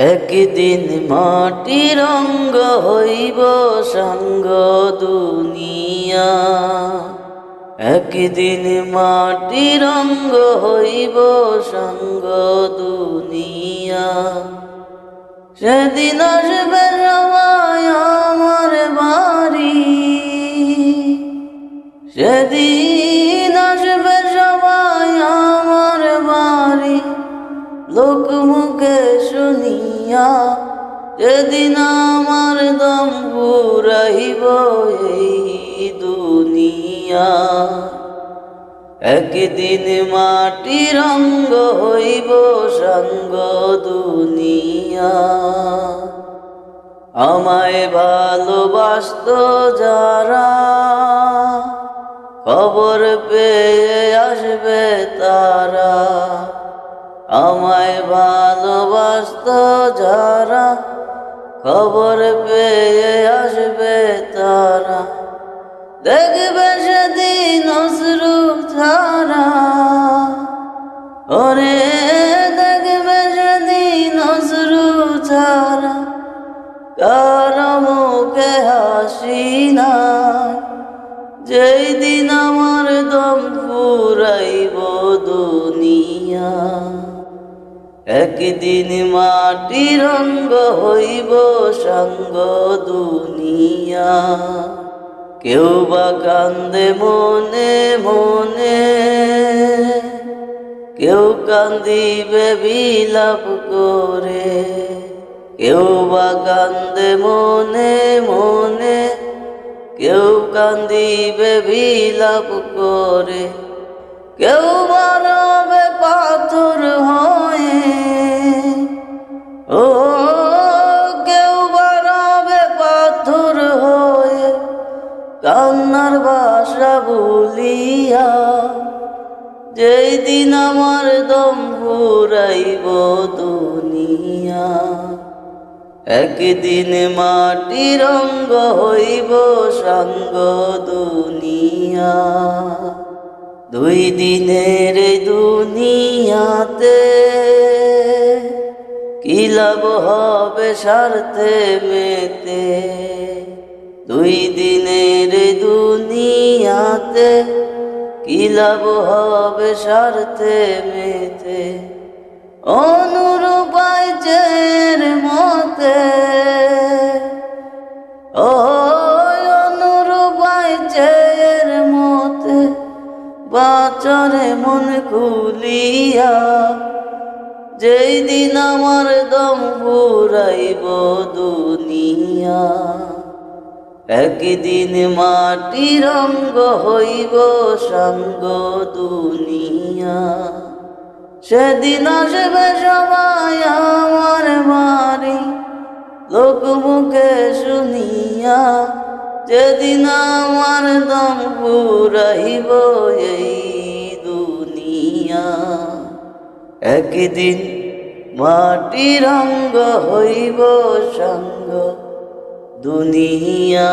একদিন মাটি অঙ্গ হইব সঙ্গ দুনিয়া। একদিন মাটির অঙ্গ হইব সঙ্গ দুনিয়া। সেদিন আসবে সবাই লোক মুখে শুনিয়া যেদিন আমার দম পুরাইব এই দুনিয়া। একদিন মাটি অঙ্গ হইব সঙ্গ দুনিয়া। আমায় ভালোবাসত যারা, খবর পেয়ে আসবে তারা। আমায় ভালোবাসত যারা, খবর পেয়ে আসবে তারা। দেখবে সেদিন অশ্রু ছাড়া ওরে, দেখবে সেদিন অশ্রু ছাড়া কার মুখে হাসি না, যেই দিন আমার দম ফুরাইব দুনিয়া। একদিন মাটির রঙ্গ হইব সঙ্গ দুনিয়া। কেউ বা কান্দে মনে মনে, কেউ কান্দিবে বিলাপ করে। কেউ বা কান্দে মনে মনে, কেউ কান্দিবে বিলাপ করে। যেই দিন আমার দম ফুরাইব দুনিয়া, একদিন মাটির অঙ্গ হইব সঙ্গ দুনিয়া। দুই দিনের দুনিয়াতে কি লাভ হবে স্বার্থে মেতে? দুই দিনের দুনিয়াতে কি লাভ হবে স্বার্থে মেতে? অনুরূপায় চের মতে। ও অনুরূপায় চের মতে বাচরে মন খুলিয়া, যেই দিন আমার দম ফুরাইব দুনিয়া। একদিন মাটি রঙ্গ হইব সঙ্গ দুনিয়া। সেদিন আসবে সবাই আমার মারি লোক মুখে শুনিয়া, যেদিন আমার দম পুরাইব এই দুনিয়া। একদিন মাটির রঙ্গ হইব সঙ্গ দুনিয়া।